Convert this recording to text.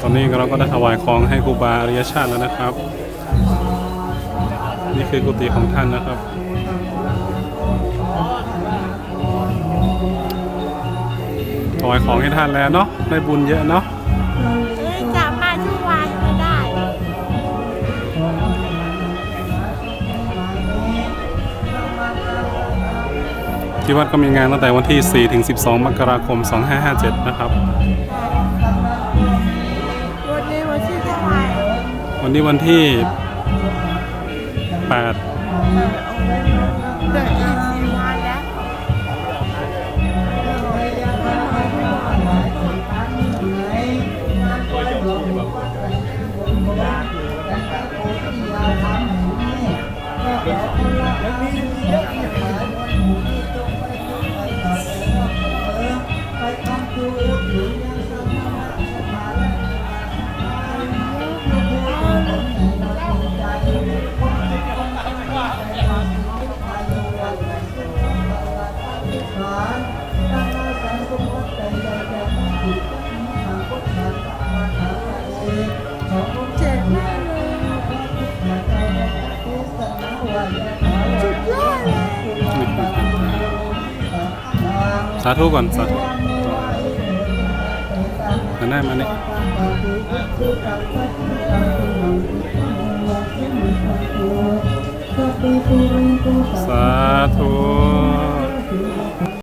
ตอนนี้เราก็ได้ถวายของให้ครูบาอริยชาติแล้วนะครับ นี่คือกุฏิของท่านนะครับถวายของให้ท่านแล้วเนาะได้บุญเยอะเนาะเอ้ยจะมาทุกวันไม่ได้ที่วัดก็มีงานตั้งแต่วันที่ 4 ถึง 12 มกราคม 2557 นะครับ วันนี้วันที่8เดื สาธุก่อนสาธุมาได้มาเนี่ย สาธุ